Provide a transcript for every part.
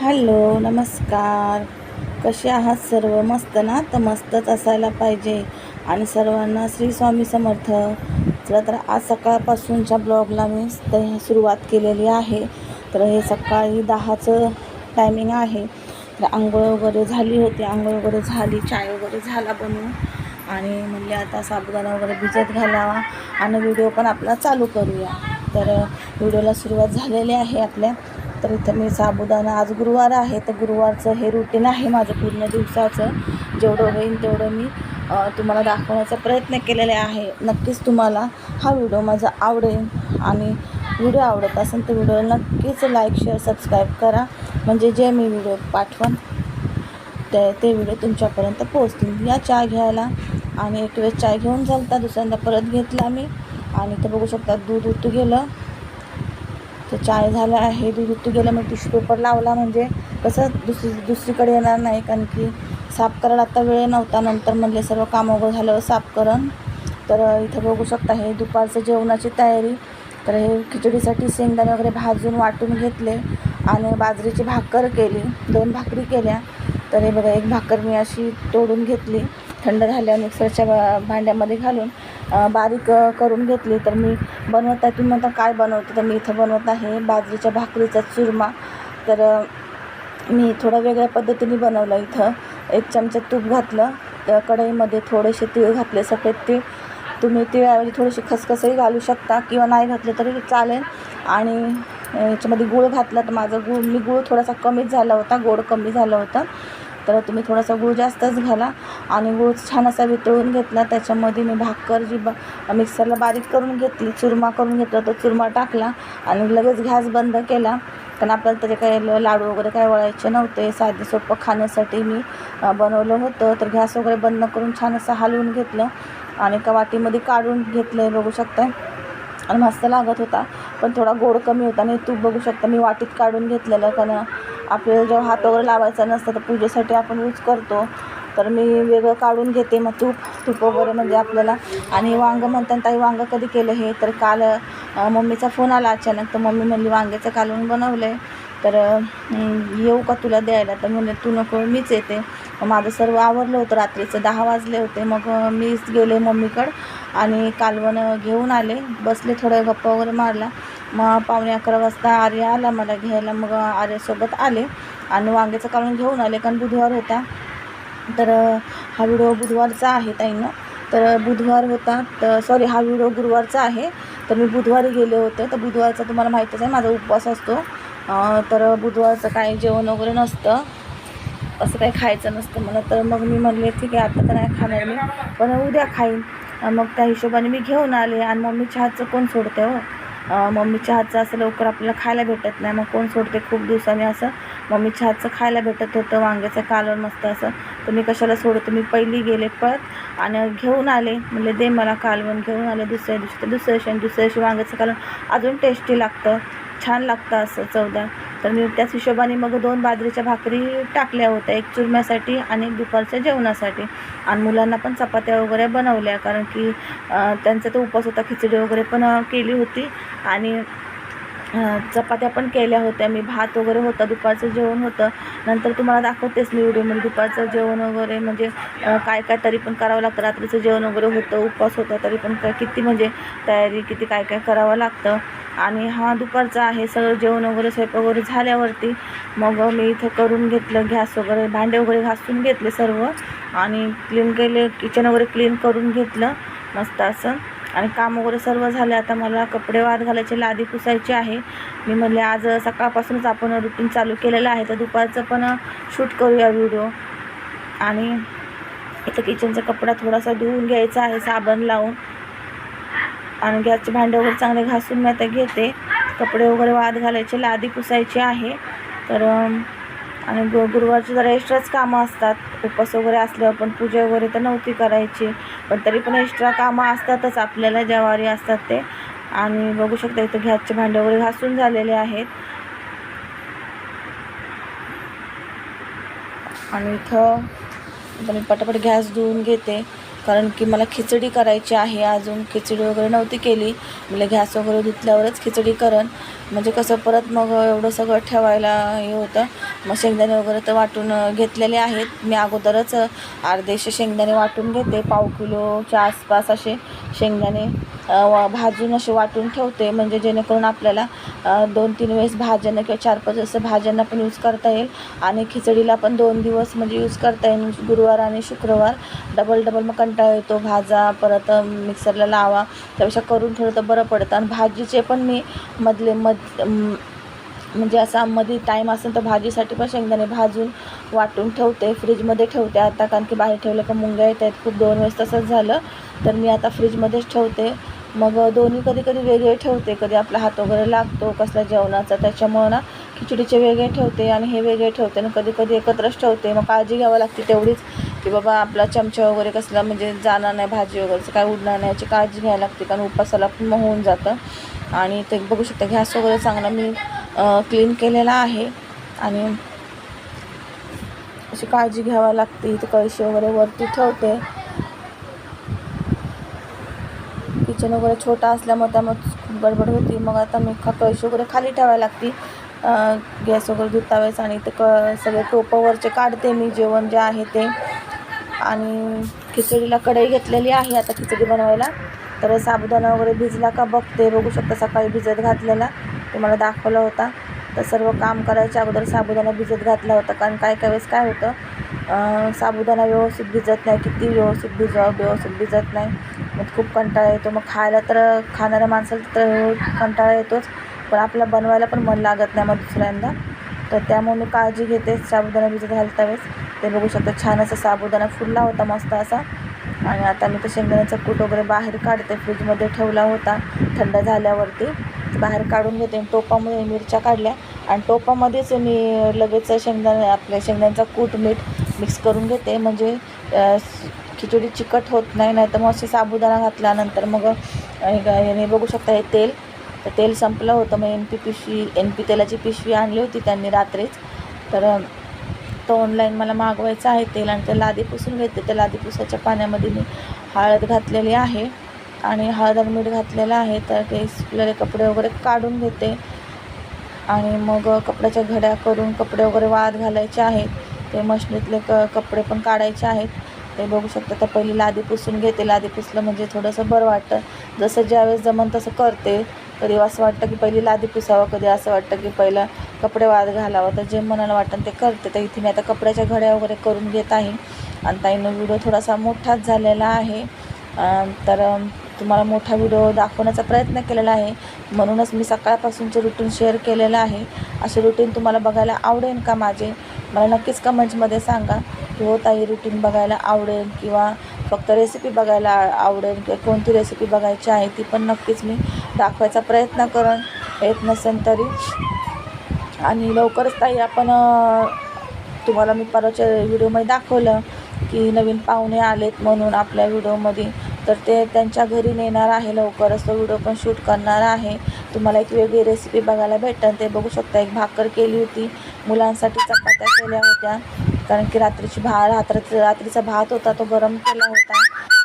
Hello नमस्कार. कसे आहात सर्व? मस्त ना? तर मस्तच असायला पाहिजे. आणि सर्वांना श्री स्वामी समर्थ. चला तर आज सकाळपासूनच्या ब्लॉगला मी सुरुवात केलेली आहे. तर हे सकाळी दहाचं टायमिंग आहे. तर आंघोळ वगैरे झाली होती. आंघोळ वगैरे झाली चाय वगैरे झाला बनवून. आणि म्हणले आता साबुदाणा वगैरे भिजत घालावा आणि व्हिडिओ पण आपला चालू करूया. तर व्हिडिओला सुरुवात झालेली आहे आपल्या. तर इथं मी साबुदाणा आज गुरुवार आहे तर गुरुवारचं हे रुटीन आहे माझं पूर्ण दिवसाचं. जेवढं होईल तेवढं मी तुम्हाला दाखवण्याचा प्रयत्न केलेला आहे. नक्कीच तुम्हाला हा व्हिडिओ माझा आवडेल आणि व्हिडिओ आवडत असेल तर व्हिडिओला नक्कीच लाईक शेअर सबस्क्राईब करा. म्हणजे जे मी व्हिडिओ पाठवण ते ते व्हिडिओ तुमच्यापर्यंत पोहोचतील. या चहा घ्यायला आणि एक वेळेस चाय घेऊन चालता दुसऱ्यांदा परत घेतला मी. आणि इथं बघू शकता दूध उतू गेलं. तर चाय झालं आहे. दूध उतू गेलं मग टिश्यू पेपर लावला. म्हणजे कसं दुसरी दुसरीकडे येणार नाही. कारण की साफ करायला आता वेळ नव्हता. नंतर म्हणले सर्व काम वगैरे झाल्यावर साफ करण. तर इथं बघू शकता हे दुपारचं जेवणाची तयारी. तर हे खिचडीसाठी शेंगदाणे वगैरे भाजून वाटून घेतले. आणि बाजरीची भाकर केली. दोन भाकरी केल्या. तर हे बघा एक भाकर मी अशी तोडून घेतली. थंड झाल्या मिक्सरच्या भांड्यामध्ये घालून. बारीक करून घेतली. तर मी बनवत आहे. तुम्ही म्हणता काय बनवते? तर मी इथं बनवत आहे बाजरीच्या भाकरीचा चुरमा. तर मी थोडं वेगळ्या पद्धतीने बनवलं इथं. एक चमचा तूप घातलं. त्या कढईमध्ये थोडेसे तीळ घातले. सफेद तीळ. तुम्ही तिळाऐवजी थोडीशी खसखसही घालू शकता किंवा नाही घातलं तरी चालेल. आणि याच्यामध्ये गूळ घातला तर माझं गूळ मी गूळ थोडासा कमीच झाला होता. गोड कमी झालं होतं. तर तुम्ही थोडासा गूळ जास्तच घाला आणि गूळ छान असा वितळून घेतला. त्याच्यामध्ये मी भाकर जी बा मिक्सरला बारीक करून घेतली चुरमा करून घेतला तो चुरमा टाकला आणि लगेच गॅस बंद केला. कारण आपल्याला तरी काय ल- लाडू वगैरे काय वळायचे नव्हते. साधे सोपं खाण्यासाठी मी बनवलं होतं. तर गॅस वगैरे बंद करून छान असं हलवून घेतलं आणि एका वाटीमध्ये काढून घेतलं आहे बघू शकता आणि मस्त लागत होता. पण थोडा गोड कमी होता आणि तूप बघू शकता मी वाटीत काढून घेतलेलं. कारण आपल्याला जेव्हा हात वगैरे लावायचा नसतं तर पूजेसाठी आपण यूज करतो. तर मी वेगळं काढून घेते मग तूप तूप वगैरे म्हणजे आपल्याला. आणि वांगं म्हणतात ताई वांगं कधी केलं हे? तर काल मम्मीचा फोन आला अचानक. तर मम्मी म्हणली वांग्याचं कालवण बनवलं आहे तर येऊ का तुला द्यायला? तर म्हणजे तू नको मीच येते. माझं सर्व आवरलं होतं रात्रीचं दहा वाजले होते. मग मीच गेले मम्मीकडं आणि कालवण घेऊन आले. बसले थोडं गप्पा वगैरे मारला मग पावणे अकरा वाजता आर्य आला मला घ्यायला. मग आर्यासोबत आले आणि वांग्याचं काढून घेऊन आले कारण बुधवार होता. तर हा व्हिडिओ बुधवारचा आहे ताईनं. तर बुधवार होता तर सॉरी हा व्हिडिओ गुरुवारचा आहे. तर मी बुधवारी गेले होते. तर बुधवारचा तुम्हाला माहीतच आहे माझा उपवास असतो. तर बुधवारचं काही जेवण वगैरे नसतं. असं काही खायचं नसतं मला. तर मग मी म्हणले ठीक आहे आता तर नाही खाणार मी. पण उद्या खाईन. मग त्या हिशोबाने मी घेऊन आले आणि मग मी चहाचं कोण सोडते हो. मम्मी चहाचं असं लवकर आपल्याला खायला भेटत नाही. मग कोण सोडते? खूप दिवसांनी असं मम्मी चहाचं खायला भेटत होतं. वांग्याचं कालवण मस्त असं. तर मी कशाला सोडतो? मी पहिली गेले पळत आणि घेऊन आले. म्हणजे दे मला कालवण. घेऊन आले दुसऱ्या दिवशी. तर दुसऱ्या दिवशी आणि दुसऱ्या दिवशी वांग्याचं कालवण. अजून टेस्टी लागतं. छान लागतं असं चवदार. तर मी त्याच हिशोबाने मग दोन बाजरीच्या भाकरी टाकल्या होत्या एक चुरम्यासाठी आणि एक दुपारच्या जेवणासाठी. आणि मुलांना पण चपात्या वगैरे बनवल्या कारण की त्यांचा तो उपास होता खिचडी वगैरे पण केली होती. आणि चपात्या पण केल्या होत्या. मी भात वगैरे होता दुपारचं जेवण होतं. नंतर तुम्हाला दाखवतेच मी व्हिडिओमध्ये दुपारचं जेवण वगैरे म्हणजे काय काय तरी पण करावं लागतं. रात्रीचं जेवण वगैरे होतं उपवास होता तरी पण काय किती म्हणजे तयारी किती काय काय करावं लागतं. आणि हा दुपारचा आहे सगळं जेवण वगैरे स्वयंपाक वगैरे झाल्यावरती मग मी इथं करून घेतलं गॅस वगैरे भांडे वगैरे घासून घेतले सर्व. आणि क्लीन केले किचन वगैरे क्लीन करून घेतलं. मस्त असं. आणि काम वगैरे सर्व झाले. आता मला कपडे वाद घालायचे लादी पुसायची आहे. मी म्हणले आज सकाळपासूनच आपण रुटीन चालू केलेलं आहे. तर दुपारचं पण शूट करूया व्हिडिओ आणि इथं किचनचा कपडा थोडासा धुवून घ्यायचा आहे साबण लावून. आणि गॅसचे भांडे वगैरे चांगले घासून मी आता घेते. कपडे वगैरे वाद घालायचे लादी पुसायची आहे. तर आणि गु गुरुवारची जरा एक्स्ट्राच कामं असतात. उपास वगैरे असल्यावर पण पूजा वगैरे तर नव्हती करायची. पण तरी पण एक्स्ट्रा कामं असतातच आपल्याला ज्यावारी असतात ते. आणि बघू शकता इथं गॅसचे भांडे वगैरे घासून झालेले आहेत. आणि इथं मी पटापट गॅस धुवून घेते. कारण की मला खिचडी करायची आहे अजून खिचडी वगैरे नव्हती केली. म्हणजे गॅस वगैरे धुतल्यावरच खिचडी करण. म्हणजे कसं परत मग एवढं सगळं ठेवायला हे होतं. मग शेंगदाणे वगैरे तर वाटून घेतलेले आहेत. मी अगोदरच अर्धेशे शेंगदाणे वाटून घेते. पाव किलोच्या आसपास असे. शेंगदाणे वा- भाजून असे वाटून ठेवते. म्हणजे जेणेकरून आपल्याला दोन तीन वेळेस भाज्यांना किंवा चार पाच असं भाज्यांना पण यूज करता येईल. आणि खिचडीला पण दोन दिवस म्हणजे यूज करता येईल. म्हणजे गुरुवार आणि शुक्रवार डबल डबल मग कंटाळा येतो. भाजा परत मिक्सरला लावा. त्यापेक्षा करून ठेवलं तर बरं पडतं. आणि भाजीचे पण मी मधले मध म्हणजे असा मध्ये टाईम असेल तर भाजीसाठी पण शेंगदाणे भाजून वाटून ठेवते. फ्रीजमध्ये ठेवते आता कारण की बाहेर ठेवलं का मुंग्या येत आहेत खूप दोन वेळेस तसंच झालं. तर मी आता फ्रीजमध्येच ठेवते. मग दोन्ही कधी कधी वेगळे ठेवते. कधी आपला हात वगैरे लागतो कसला जेवणाचा. त्याच्यामुळं ना खिचडीचे वेगळे ठेवते आणि हे वेगळे ठेवते. आणि कधी कधी एकत्रच ठेवते. मग काळजी घ्यावी लागते तेवढीच की बाबा आपला चमचा वगैरे कसला म्हणजे जाणार नाही भाजी वगैरेचं काय उडणार नाही याची काळजी घ्यायला लागते. कारण उपासाला पण होऊन जातं. आणि ते बघू शकता गॅस वगैरे चांगला मी क्लीन केलेला आहे. आणि अशी काळजी घ्यावी लागते. इथे कळशी वगैरे वरती ठेवते. किचन वगैरे छोटा असल्यामुळे त्यामुळे खूप गडबड होती. मग आता मी का कळशी वगैरे खाली ठेवायला लागती. गॅस वगैरे धुता वेळेस आणि ते क सगळे टोपवरचे काढते मी. जेवण जे आहे ते. आणि खिचडीला कढई घेतलेली आहे. आता खिचडी बनवायला. तर साबुदाणा वगैरे भिजला का बघते. बघू शकता सकाळी भिजत घातलेला. ते मला दाखवला होता. तर सर्व काम करायच्या अगोदर साबुदाणा भिजत घातला होता. कारण काय काय वेळेस काय होतं साबुदाणा व्यवस्थित भिजत नाही किती व्यवस्थित भिजावं व्यवस्थित भिजत नाही. मग खूप कंटाळा येतो. मग खायला तर खाणाऱ्या माणसाला तर कंटाळा येतोच. पण आपल्याला बनवायला पण मन लागत नाही मग दुसऱ्यांदा. तर त्यामुळे मी काळजी घेते साबुदाणा भिजत घालता वेळेस. ते बघू शकता छान असा साबुदाणा फुलला होता मस्त असा. आणि आता मी तर शेंगदाण्याचा कूट वगैरे बाहेर काढते. फ्रीजमध्ये ठेवला होता थंड झाल्यावरती. बाहेर काढून घेते आणि टोपामध्ये मिरच्या काढल्या आणि टोपामध्येच मी लगेच शेंगदाणे आपल्या शेंगदाण्याचा कूट मीठ मिक्स करून घेते. म्हणजे खिचडी चिकट होत नाही नाही तर मग असे साबुदाणा घातल्यानंतर मग याने हे बघू शकता हे तेल. तर तेल संपलं होतं. मग एन पी पिशवी एन पी तेलाची पिशवी आणली होती त्यांनी रात्रीच. तर तो ऑनलाईन मला मागवायचं आहे तेल आणि ते लादी पुसून घेते. त्या लादी पुसाच्या पाण्यामध्ये मी हळद घातलेली आहे. आणि हळद आणि मीठ घातलेलं आहे तर ते शिकलेले कपडे वगैरे काढून घेते. आणि मग कपड्याच्या घड्या करून कपडे वगैरे वाळत घालायचे आहेत. ते मशनीतले क कपडे पण काढायचे आहेत. ते बघू शकता तर पहिली लादी पुसून घेते. लादी पुसलं म्हणजे थोडंसं बरं वाटतं. जसं ज्यावेळेस जमन तसं करते. कधी असं वाटतं की पहिली लादी पुसावं कधी असं वाटतं की पहिलं कपडे वाद घालावं. तर जे मनाला वाटतं ते करते. तर इथे मी आता कपड्याच्या घड्या वगैरे करून घेत आहे. आणि ताईनं व्हिडिओ थोडासा मोठाच झालेला आहे. तर तुम्हाला मोठा व्हिडिओ दाखवण्याचा प्रयत्न केलेला आहे. म्हणूनच मी सकाळपासूनचे रुटीन शेअर केलेलं आहे. असे रुटीन तुम्हाला बघायला आवडेल का माझे? मला नक्कीच कमेंट्समध्ये सांगा. की हो ताई रुटीन बघायला आवडेल किंवा फक्त रेसिपी बघायला आवडेल किंवा कोणती रेसिपी बघायची आहे ती पण नक्कीच मी दाखवायचा प्रयत्न करेन. येत नसेल तरी. आणि लवकरच ताई आपण तुम्हाला मी परवाच्या व्हिडिओमध्ये दाखवलं की नवीन पाहुणे आलेत म्हणून आपल्या व्हिडिओमध्ये तर ते त्यांच्या घरी नेणार आहे लवकरच. तो व्हिडिओ पण शूट करणार आहे. तुम्हाला एक वेगळी रेसिपी बघायला भेटेल ते बघू शकता. एक भाकर केली होती. मुलांसाठी चपात्या केल्या होत्या. कारण की रात्रीची भा रात्री रात्रीचा भात होता तो गरम केला होता.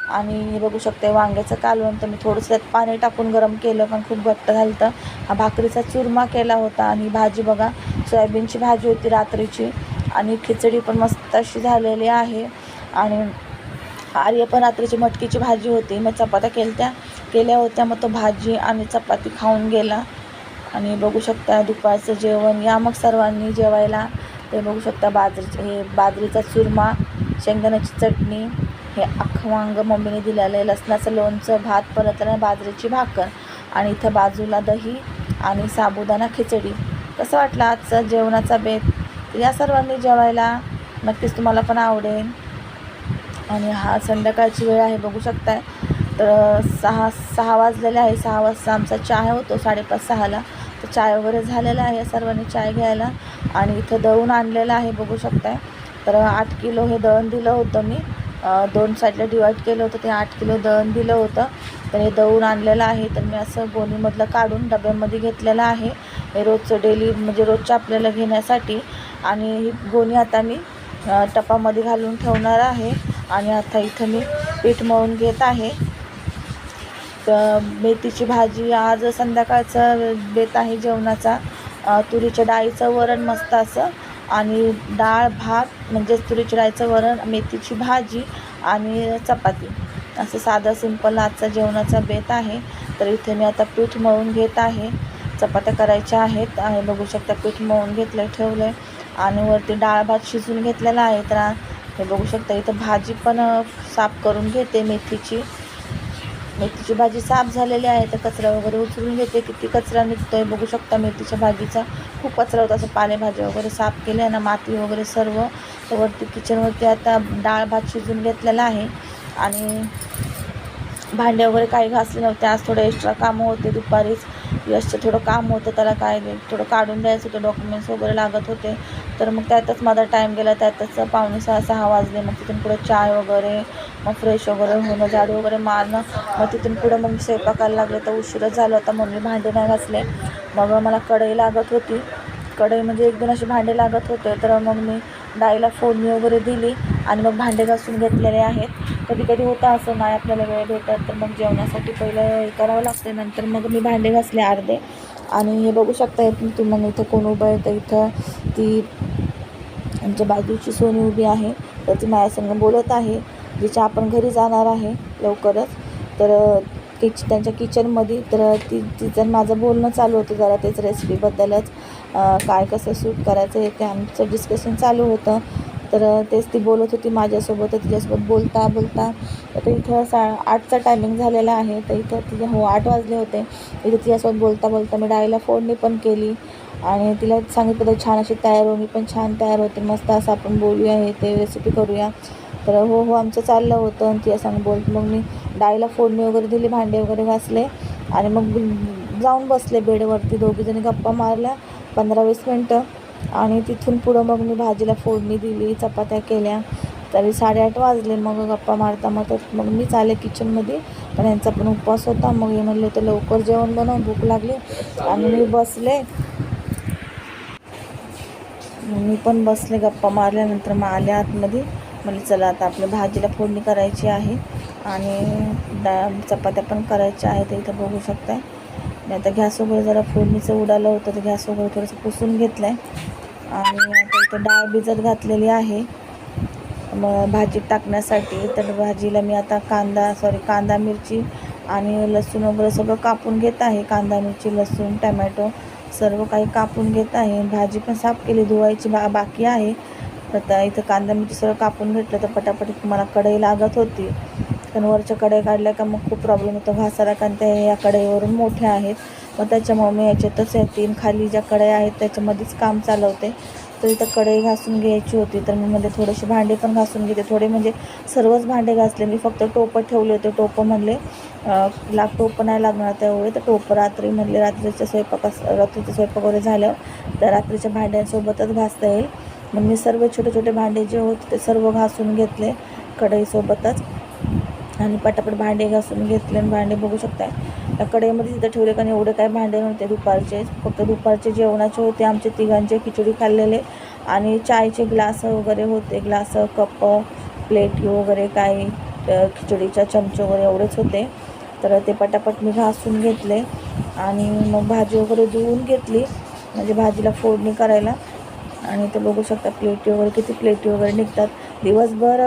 आणि बघू शकते वांग्याचं कालवण तर मी थोडंसं त्यात पाणी टाकून गरम केलं पण खूप घट्ट झालं होतं. हा भाकरीचा चुरमा केला होता आणि भाजी बघा सोयाबीनची भाजी होती रात्रीची. आणि खिचडी पण मस्त अशी झालेली आहे. आणि आर्य पण रात्रीची मटकीची भाजी होती. मग चपात्या केलत्या केल्या होत्या. मग तो भाजी आणि चपाती खाऊन गेला. आणि बघू शकता दुपारचं जेवण. या मग सर्वांनी जेवायला. ते बघू शकता बाजरीचे हे बाजरीचा चुरमा शेंगदाण्याची चटणी हे अख्खं वांग मम्मीने दिलेलं आहे. लसणाचं लोणचं भात परत आणि बाजरीची भाकर. आणि इथं बाजूला दही आणि साबुदाणा खिचडी. कसं वाटलं आजचं जेवणाचा बेत? या सर्वांनी जेवायला. नक्कीच तुम्हाला पण आवडेल. आणि हा संध्याकाळची वेळ आहे बघू शकताय. तर सहा सहा वाजलेले आहे सहा वाजता आमचा चाय होतो साडेपाच सहाला. तर चाय वगैरे झालेला आहे सर्वांनी चाय घ्यायला. आणि इथं दळून आणलेलं आहे बघू शकताय. तर आठ किलो हे दळण दिलं होतं मी. दोन साईडला डिवाईड केलं होतं ते आठ किलो दळण दिलं होतं. तर हे दळून आणलेलं आहे तर मी असं गोणीमधलं काढून डब्यामध्ये घेतलेलं आहे. हे रोजचं डेली म्हणजे रोजच्या आपल्याला घेण्यासाठी. आणि ही गोणी आता मी टपामध्ये घालून ठेवणार आहे. आणि आता इथं मी पीठ मळून घेत आहे. तर मेथीची भाजी आज संध्याकाळचं बेत आहे जेवणाचा. तुरीच्या डाळीचं वरण मस्त असं. आणि डाळ भात म्हणजेच तुरीच्या डाळीचं वरण मेथीची भाजी आणि चपाती. असं साधं सिंपल आजचा जेवणाचा बेत आहे. तर इथे मी आता पीठ मळून घेत आहे. चपात्या करायच्या आहेत. आणि बघू शकता पीठ मळून घेतलं ठेवलं आहे आणि वरती डाळ भात शिजवून घेतलेला आहे. तर हे बघू शकता इथं भाजी पण साफ करून घेते मेथीची. मेथीची भाजी साफ झालेली आहे तर कचरा वगैरे उचलून घेते. किती कचरा निघतोय बघू शकता मेथीच्या भाजीचा. खूप कचरा होता असं पालेभाज्या वगैरे साफ केल्या ना माती वगैरे सर्व. तर वरती किचनवरती आता डाळ भात शिजून घेतलेला आहे. आणि भांडे वगैरे काही घासले नव्हते आज थोडं एक्स्ट्रा कामं होते दुपारीच. यशचं थोडं काम होतं त्याला काय थोडं काढून द्यायचं होतं डॉक्युमेंट्स वगैरे लागत होते. तर मग त्यातच माझा टाईम गेला त्यातच पावणे सहा सहा वाजले. मग तिथून पुढे चाय वगैरे मग फ्रेश वगैरे होणं झाडू वगैरे मारणं. मग तिथून पुढं मग मी स्वयंपाकाला लागले तर उशीरच झालं होता. मम्मी मी भांडे नाही घासले. मग मला कढई लागत होती. कढई म्हणजे एक दोन असे भांडे लागत होते. तर मग मी डाळीला फोडणी वगैरे दिली आणि मग भांडे घासून घेतलेले आहेत. कधी कधी होतं असं नाही आपल्याला वेळ भेटत तर मग जेवणासाठी पहिलं हे करावं लागते नंतर मग मी भांडे घासले अर्धे. आणि हे बघू शकता येत तुम्हाला इथं कोण उभं आहे तर इथं ती आमच्या बाजूची सोनी उभी आहे. तर ती माझ्यासंग बोलत आहे जिच्या आपण घरी जाणार आहे लवकरच. तर किच त्यांच्या किचनमध्ये तर ती तिचं माझं बोलणं चालू होतं जरा तेच रेसिपीबद्दलच काय कसं सूट करायचं हे ते आमचं डिस्कशन चालू होतं. तर तेच ती बोलत होती माझ्यासोबत तर तिच्यासोबत बोलता बोलता तर इथं सा आठचा टायमिंग झालेला आहे तर इथं तिच्या हो आठ वाजले होते. इथं तिच्यासोबत बोलता बोलता मी डाळीला फोडणी पण केली आणि तिला सांगितलं तर छान अशी तयार हो मी पण छान तयार होते मस्त असं आपण बोलूया हे ते रेसिपी करूया. तर हो हो आमचं चाललं होतं आणि तिला सांग बोल मग मी डाळीला फोडणी वगैरे दिली भांडे वगैरे घासले आणि मग जाऊन बसले बेडवरती. दोघीजणी गप्पा मारल्या पंधरा वीस मिनटं. आणि तिथून पुढं मग मी भाजीला फोडणी दिली चपात्या केल्या. तरी साडेआठ वाजले मग गप्पा मारता मग तर मग मीच आले किचनमध्ये पण यांचा पण उपवास होता. मग हे म्हणले होतं लवकर जेवण बनव. भूक लागली. आणि मी बसले. मी पण बसले गप्पा मारल्यानंतर मग आले आतमध्ये. म्हणजे चला आता आपल्या भाजीला फोडणी करायची आहे आणि डा चपात्या पण करायच्या आहेत इथं बघू शकताय. मी आता गॅस वगैरे जरा फोडणीचं उडालं होतं तर गॅस वगैरे थोडंसं पुसून घेतलं आहे आणि आता इथं डाळ भिजत घातलेली आहे. मग भाजीत टाकण्यासाठी तर भाजीला मी आता कांदा सॉरी कांदा मिरची आणि लसूण वगैरे सगळं कापून घेत आहे. कांदा मिरची लसूण टमॅटो सर्व काही कापून घेत आहे. भाजी पण साफ केली धुवायची बा बाकी आहे. तर आता इथं कांदा मिरची सगळं कापून घेतलं तर पटापट मला कढई लागत होती. कारण वरच्या कढई काढल्या का मग खूप प्रॉब्लेम होतो. घासाला कारण त्या या कढईवरून मोठ्या आहेत. मग त्याच्यामुळे मी याच्यातच या तीन खाली ज्या कढया आहेत त्याच्यामध्येच काम चालवते. तर इथं कढई घासून घ्यायची होती. तर मी मध्ये थोडेसे भांडे पण घासून घेते. थोडे म्हणजे सर्वच भांडे घासले. मी फक्त टोपं ठेवले होते. टोपं म्हणले अं, लाग टोपं नाही लागणार त्यावेळी. तर टोपं रात्री म्हणले रात्रीच्या स्वयंपाकास रात्रीचा स्वयंपाक वगैरे झाल्यावर तर रात्रीच्या भांड्यांसोबतच घासता येईल. मग मी सर्व छोटे छोटे भांडे जे होते ते सर्व घासून घेतले कढईसोबतच. आणि पटापट भांडे घासून घेतले आणि भांडे बघू शकताय. त्या कढईमध्ये तिथं ठेवले कारण एवढे काय भांडे नव्हते दुपारचे. फक्त दुपारचे जेवणाचे होते आमचे तिघांचे खिचडी खाल्लेले. आणि चायचे ग्लास वगैरे होते ग्लास कप प्लेट वगैरे काही खिचडीच्या चमचे वगैरे एवढेच होते. तर ते पटापट मी घासून घेतले आणि मग भाजी वगैरे धुवून घेतली म्हणजे भाजीला फोडणी करायला. आणि ते बघू शकता प्लेटी वगैरे किती प्लेटी वगैरे निघतात. दिवसभर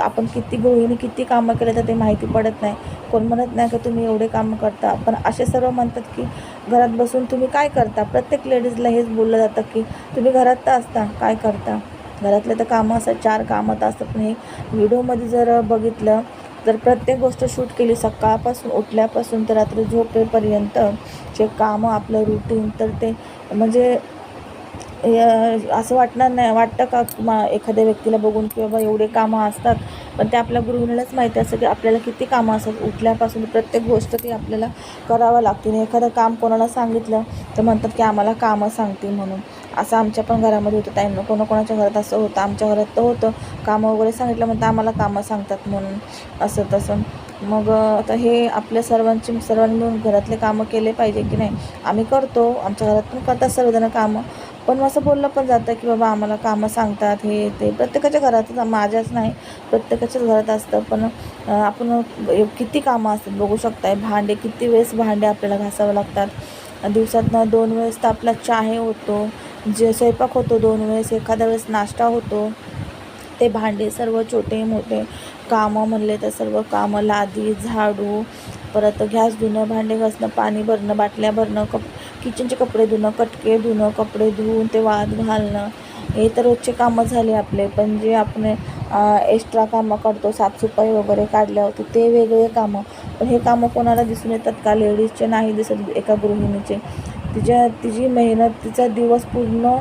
आपण किती गृहिणी किती कामं केले तर ते माहिती पडत नाही. कोण म्हणत नाही का तुम्ही एवढे कामं करता. पण असे सर्व म्हणतात की घरात बसून तुम्ही काय करता? प्रत्येक लेडीजला हेच बोललं जातं की तुम्ही घरात तर असता काय करता? घरातले तर कामं असतात चार कामं तर असतात. पण हे व्हिडिओमध्ये जर बघितलं तर प्रत्येक गोष्ट शूट केली. सकाळपासून उठल्यापासून तर रात्री झोपेपर्यंत जे कामं आपलं रुटीन तर ते म्हणजे असं वाटणार नाही. वाटतं का मा एखाद्या व्यक्तीला बघून की बाबा एवढे कामं असतात. पण ते आपल्या गृहिणीलाच माहिती असतं की आपल्याला किती कामं असतात. उठल्यापासून प्रत्येक गोष्ट ती आपल्याला करावं लागते. आणि एखादं काम कोणाला सांगितलं तर म्हणतात की आम्हाला कामं सांगते म्हणून. असं आमच्या पण घरामध्ये होतं. टाईम कोणाकोणाच्या घरात असं होतं. आमच्या घरात तर होतं. कामं वगैरे सांगितलं म्हणतं आम्हाला कामं सांगतात म्हणून. असं तसं. मग आता हे आपल्या सर्वांची सर्वांनी मिळून घरातले कामं केले पाहिजे की नाही आम्ही करतो. आमच्या घरात पण करतात सर्वजण कामं. पण असं बोललं पण जातं की बाबा आम्हाला कामं सांगतात हे ते. प्रत्येकाच्या घरातच माझ्याच नाही प्रत्येकाच्याच घरात असतं. पण आपण किती कामं असतात बघू शकताय. भांडे किती वेळेस भांडे आपल्याला घासावं लागतात. दिवसातनं दोन वेळेस तर आपला चहा होतो जे स्वयंपाक होतो दोन वेळेस एखाद्या वेळेस नाश्ता होतो. ते भांडे सर्व छोटे मोठे. कामं म्हणले तर सर्व कामं लादी झाडू परत गॅस धुणं भांडे घासणं पाणी भरणं बाटल्या भरणं कप किचनचे कपडे धुणं कटके धुणं कपडे धुवून ते वाद घालणं. हे तर रोजचे कामं झाले आपले पण जे आपण एक्स्ट्रा कामं करतो साफसफाई वगैरे काढल्या होती ते वेगळे कामं. पण हे कामं कोणाला दिसून येतात का? लेडीजचे नाही दिसत एका गृहिणीचे. तिच्या तिची मेहनत तिचा दिवस पूर्ण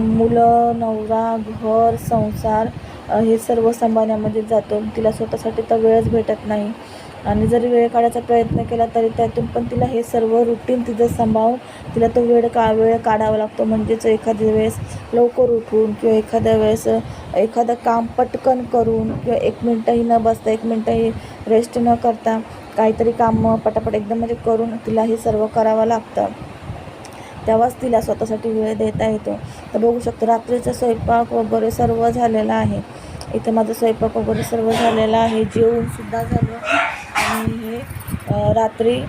मुलं नवरा घर संसार हे सर्व सांभाळण्यामध्ये जातो. तिला स्वतःसाठी तर वेळच भेटत नाही. आणि जरी वेळ काढायचा प्रयत्न केला तरी त्यातून पण तिला हे सर्व रुटीन तिचं सांभाळून तिला तो वेळ का वेळ काढावा लागतो. म्हणजेच एखाद्या वेळेस लवकर उठून किंवा एखाद्या वेळेस एखादं काम पटकन करून किंवा एक मिनटंही न बसता एक मिनटंही रेस्ट न करता काहीतरी काम पटापट एकदम म्हणजे करून तिला हे सर्व करावं लागतं. तेव्हाच तिला स्वतःसाठी वेळ देता येतो. तर बघू शकतो रात्रीचा स्वयंपाक वगैरे सर्व झालेला आहे. इथे माझा स्वयंपाक वगैरे सर्व झालेला आहे. जेवणसुद्धा झालं. आणि हे रात्री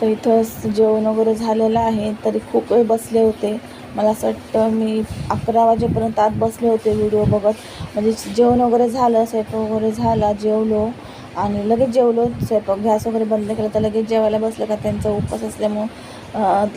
तर इथं जेवण वगैरे झालेलं आहे. तरी खूप वेळ बसले होते. मला असं वाटतं मी अकरा वाजेपर्यंत आत बसले होते व्हिडिओ बघत. म्हणजे जेवण वगैरे झालं स्वयंपाक वगैरे झाला जेवलो. आणि लगेच जेवलो. स्वयंपाक गॅस वगैरे बंद केला तर लगेच जेवायला बसलं का? त्यांचा उपवास असल्यामुळं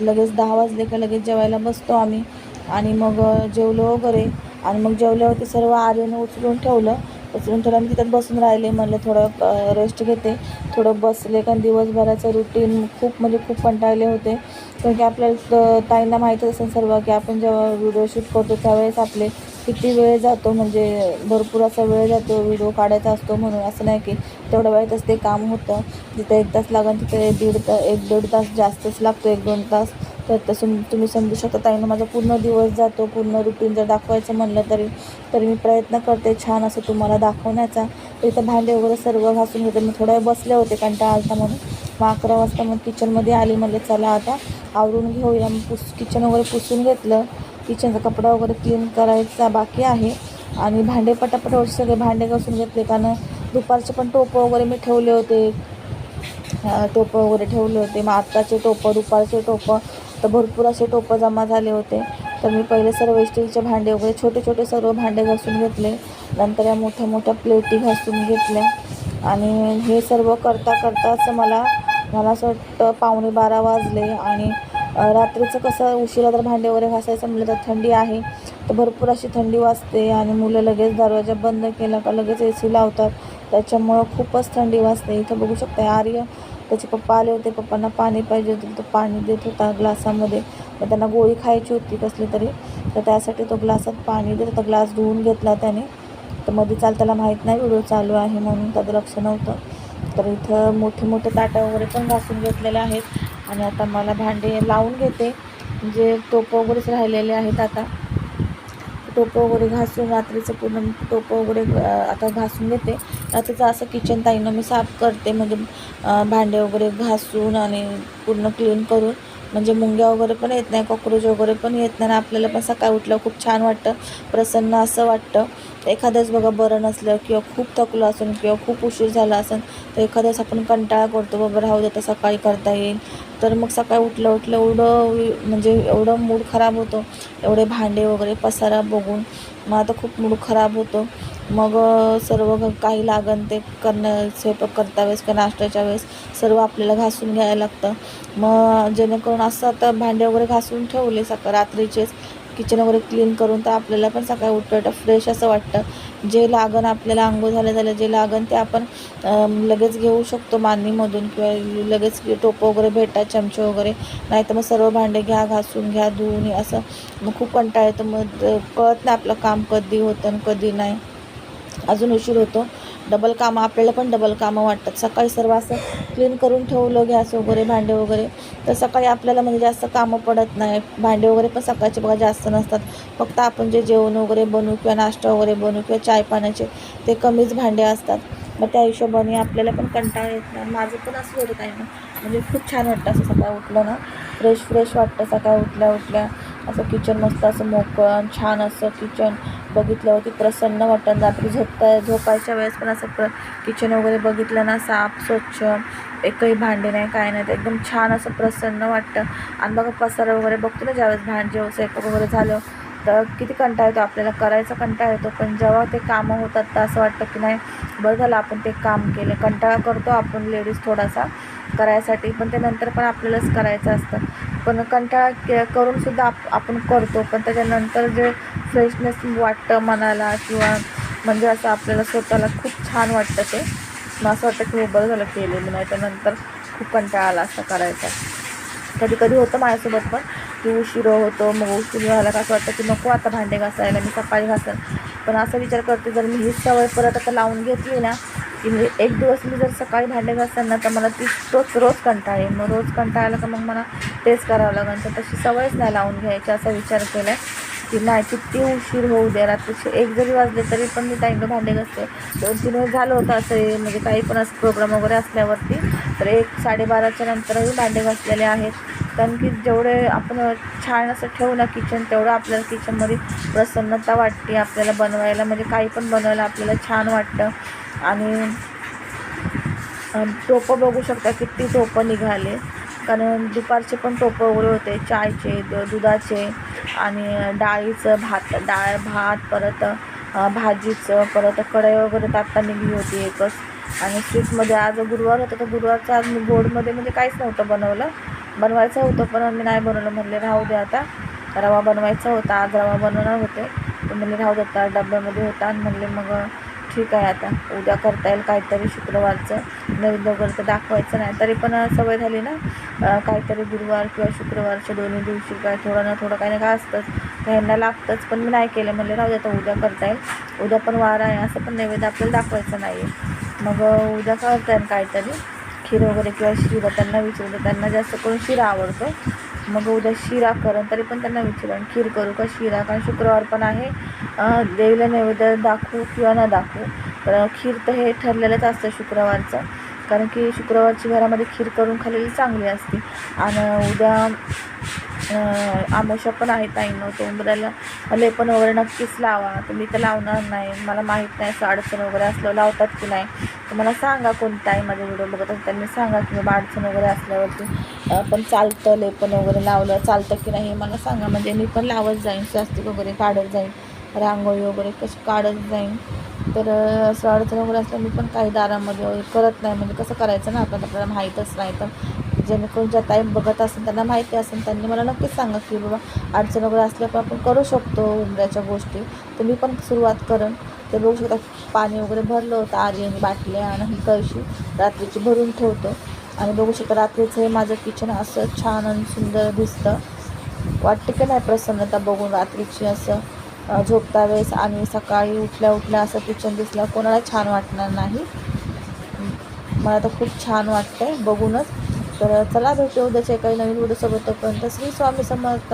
लगेच दहा वाजले का लगेच जेवायला बसतो आम्ही. आणि मग जेवलो वगैरे. आणि मग जेवल्यावरती सर्व आर्यनं उचलून ठेवलं. उचलून ठेवलं आणि तिथं बसून राहिले. म्हणलं थोडं रेस्ट घेते. थोडं बसले कारण दिवसभराचं रुटीन खूप म्हणजे खूप कंटाळले होते. कारण की आपल्याला ताईंना माहीतच असेल सर्व की आपण जेव्हा व्हिडिओ शूट करतो त्यावेळेस आपले किती वेळ जातो म्हणजे भरपूर असा वेळ जातो व्हिडिओ काढायचा असतो म्हणून असं नाही की तेवढ्या वेळेतच ते काम होतं. जिथं एक तास लागेल तिथे दीड ता एक दीड तास जास्तच लागतो एक दोन तास. तर तसं तुम्ही समजू शकता ताईनं माझा पूर्ण दिवस जातो पूर्ण रुटीन जर दाखवायचं म्हणलं तरी तरी मी प्रयत्न करते छान असं तुम्हाला दाखवण्याचा. इथं भांडे वगैरे सर्व घासून घेते मी थोड्या वेळ बसले होते कंटाळा आलता म्हणून. मग अकरा वाजता मग किचनमध्ये आली म्हणलं चला आता आवरून घेऊया. मग पुस किचन वगैरे पुसून घेतलं. किचनचा कपडा वगैरे क्लीन करायचा बाकी आहे. आणि भांडे पटापट सगळे भांडे घासून घेतले. कारण दुपारचे पण टोपं वगैरे मी ठेवले होते. टोपं वगैरे ठेवले होते. मग आत्ताचे टोपं दुपारचे टोपं तर भरपूर असे टोपं जमा झाले होते. तर मी पहिले सर्व स्टीलचे भांडे वगैरे छोटे छोटे सर्व भांडे घासून घेतले. नंतर या मोठ्या मोठ्या प्लेटी घासून घेतल्या. आणि हे सर्व करता करता असं मला मला असं वाटतं पावणे बारा वाजले. आणि रात्रीचं कसं उशिरा जर भांडे वगैरे घासायचं म्हटलं तर थंडी आहे तर भरपूर अशी थंडी वाजते आणि मुलं लगेच दरवाजा बंद केला का लगेच ए सी लावतात. त्याच्यामुळं खूपच थंडी वाजते. इथं बघू शकता आर्य त्याचे पप्पा आले होते. पप्पांना पाणी पाहिजे होतं तो पाणी देत होता ग्लासामध्ये. मग त्यांना गोळी खायची होती कसली तरी तर त्यासाठी तो ग्लासात पाणी देत होता. ग्लास धुवून घेतला त्याने. तर मध्ये चाल त्याला माहीत नाही व्हिडिओ चालू आहे म्हणून त्याचं लक्ष नव्हतं. तर इथं मोठे मोठे ताटं वगैरे पण घासून घेतलेले आहेत. आणि आता मला भांडे लावून घेते. म्हणजे टोपं वगैरेच राहिलेले आहेत आता. टोपं वगैरे घासून रात्रीचं पूर्ण टोपं वगैरे आता घासून घेते. रात्रीचं असं किचन ताईनं मी साफ करते. म्हणजे भांडे वगैरे घासून आणि पूर्ण क्लीन करून म्हणजे मुंग्या वगैरे पण येत नाही कॉक्रोच वगैरे पण येत नाही आणि आपल्याला पण सकाळी उठलं खूप छान वाटतं प्रसन्न असं वाटतं. एखाद्याच बघा बरं नसलं किंवा खूप थकलो असून किंवा खूप उशीर झाला असेल तर एखाद्याच आपण कंटाळा करतो बाबा राहू दे तर सकाळी करता येईल. तर मग सकाळी उठलं उठलं एवढं म्हणजे एवढं मूड खराब होतो एवढे भांडे वगैरे पसारा बघून. मग आता खूप मूड खराब होतो. मग सर्व काही लागन ते करणं स्वयंपाक करता वेळेस किंवा नाश्त्याच्या वेळेस सर्व आपल्याला घासून घ्यायला लागतं. मग जेणेकरून असं आता भांडे वगैरे घासून ठेवले सकाळ रात्रीचेच किचन वगैरे क्लीन करून तर आपल्याला पण सकाळी उठलं फ्रेश असं वाटतं. जे लागन आपल्याला आंघोळ झालं झालं जे लागन ते आपण लगेच घेऊ शकतो मांदीमधून किंवा लगेच टोपं वगैरे भेटतात चमचे वगैरे. नाही तर मग सर्व भांडे घ्या घासून घ्या धुवून असं मग खूप कंटाळा येतं. मग कळत नाही आपलं काम कधी होतं आणि कधी नाही. अजून उशीर होतो. डबल कामं आपल्याला पण डबल कामं वाटतात. सकाळी सर्व असं क्लीन करून ठेवलं गॅस वगैरे भांडे वगैरे. तर सकाळी आपल्याला म्हणजे जास्त कामं पडत नाही. भांडे वगैरे पण सकाळचे बघा जास्त नसतात. फक्त आपण जे जेवण वगैरे बनवू किंवा नाश्ता वगैरे बनवू किंवा चाय पाण्याचे ते कमीच भांडे असतात. मग त्या हिशोबाने आपल्याला पण कंटाळा येत नाही. माझं पण असं होतं काही ना म्हणजे खूप छान वाटतं असं सकाळी उठलं ना. फ्रेश फ्रेश वाटतं सकाळी उठल्या उठल्या. असं किचन मस्त असं मोकळं छान असं किचन बघितल्यावरती प्रसन्न वाटतं. रात्री झोपता झोपायच्या वेळेस पण असं प्र किचन वगैरे बघितलं ना साफ स्वच्छ एकही भांडे नाही काय नाही एकदम छान असं प्रसन्न वाटतं. आणि बघा पसारा वगैरे बघतो ना ज्यावेळेस भांडे स्वयंपाक वगैरे झालं तर किती कंटाळा येतो. आपल्याला करायचा कंटाळा येतो पण जेव्हा ते कामं होतात तर असं वाटतं की नाही बरं झालं आपण ते काम केलं. कंटाळा करतो आपण लेडीज थोडासा करायसाठी पण ते नंतर पण आपल्यालाच करायचं असतं. पण कंटाळा के करूनसुद्धा आप आपण करतो. पण त्याच्यानंतर जे फ्रेशनेस वाटतं मनाला किंवा म्हणजे असं आपल्याला स्वतःला खूप छान वाटतं ते मग असं वाटतं की हे बरं झालं केलेलं मी. नाही त्यानंतर खूप कंटाळा आला असं करायचा. कधी कधी होतं माझ्यासोबत पण की उशीर होतो मग उशीर व्हायला का असं वाटतं की नको आता भांडे घासायला मी सकाळी घासेन. पण असा विचार करते जर मी ही सवय परत आता लावून घेतली ना की म्हणजे एक दिवस मी जर सकाळी भांडे घासेल ना तर मला ती तोच रोज कंटाळ येईल. मग रोज कंटाळाला का मग मला तेच करावं लागेल. तर तशी सवयच नाही लावून घ्यायची असा विचार केला की नाही किती उशीर होऊ दे. रात्रीचे एक जरी वाजले तरी पण मी टाईमला भांडे घासते. दोन तीन वेळ झालं होतं असं म्हणजे काही पण असं प्रोग्राम वगैरे असल्यावरती. तर एक साडेबाराच्या नंतरही भांडे घासलेले आहेत. कारण की जेवढे आपण छान असं ठेवू ना किचन तेवढं आपल्याला किचनमध्ये प्रसन्नता वाटते आपल्याला बनवायला. म्हणजे काही पण बनवायला आपल्याला छान वाटतं. आणि टोपं बघू शकता किती टोपं निघाले. कारण दुपारचे पण टोपं वगैरे होते. चायचे दुधाचे आणि डाळीचं भात डाळ भात परत भाजीचं परत कढई वगैरे तात्ता निघली होती एकच. आणि स्वीटमध्ये आज गुरुवार होता तर गुरुवारचं आज मी गोडमध्ये म्हणजे काहीच नव्हतं बनवलं. बनवायचं होतं पण मी नाही बनवलं. म्हणले राहू दे आता. रवा बनवायचा होता. आज रवा बनवणार होते. तर म्हणले राहू दे आता. डब्यामध्ये होता. आणि म्हणले मग ठीक आहे आता. उद्या करता येईल काहीतरी शुक्रवारचं. नवीन वगैरे तर दाखवायचं नाही. तरी पण सवय झाली ना? काहीतरी गुरुवार किंवा शुक्रवारच्या दोन्ही दिवशी काय थोडं ना थोडं काही ना काय असतंच. ह्यांना लागतंच पण मी नाही केलं. म्हणलं राहू दे आता उद्या करता येईल. उद्या पण वार आहे असं पण नैवेद्य आपल्याला दाखवायचं नाही आहे मग उद्या करता येईल काहीतरी. खीर वगैरे किंवा शिरा त्यांना विचारलं त्यांना जास्त करून शिरा आवडतो. मग उद्या शिरा करण तरी पण त्यांना विचारण. खीर करू का शिरा? कारण शुक्रवार पण आहे. देवीला नैवेद्य दाखवू किंवा न दाखवू. तर खीर तर हे ठरलेलंच असतं शुक्रवारचं. कारण की शुक्रवारची घरामध्ये खीर करून खाल्लेली चांगली असते. आणि उद्या आमोशा पण आहेत ताईंनो तो लेपन वगैरे नक्कीच लावा? तर मी तर लावणार नाही. मला माहीत नाही असं अडचण वगैरे असलं लावतात की नाही. तर मला सांगा कोणत्या आई माझे व्हिडिओ बघत असतात त्यांनी सांगा की बाबा अडचण वगैरे असल्यावरती पण चालतं लेपन वगैरे लावलं चालतं की नाही हे मला सांगा. म्हणजे मी पण लावत जाईन स्वास्तिक वगैरे काढत जाईन रांगोळी वगैरे कशी काढत जाईन. तर असं अडचण वगैरे असलं मी पण काही दारामध्ये वगैरे करत नाही. म्हणजे कसं करायचं ना? आपण आपल्याला माहीतच नाही. तर जेणेकरून ज्या ताई बघत असेल त्यांना माहिती असेल त्यांनी मला नक्कीच सांगा की बाबा अडचण वगैरे असल्या पण आपण करू शकतो उमऱ्याच्या गोष्टी. तर मी पण सुरुवात करेन. ते बघू शकता पाणी वगैरे भरलं होतं आर्यने बाटल्या आणि ही कळशी रात्रीची भरून ठेवतो. आणि बघू शकता रात्रीचं हे माझं किचन असं छान आणि सुंदर दिसतं. वाटते की नाही प्रसन्नता बघून रात्रीची असं झोपता वेळेस आणि सकाळी उठल्या उठल्या असं किचन दिसलं कोणाला छान वाटणार नाही. मला तर खूप छान वाटतंय बघूनच. तर चला भेटू उद्याच्या काही नवीन व्हिडिओसोबत तोपर्यंत श्री स्वामी समर्थ.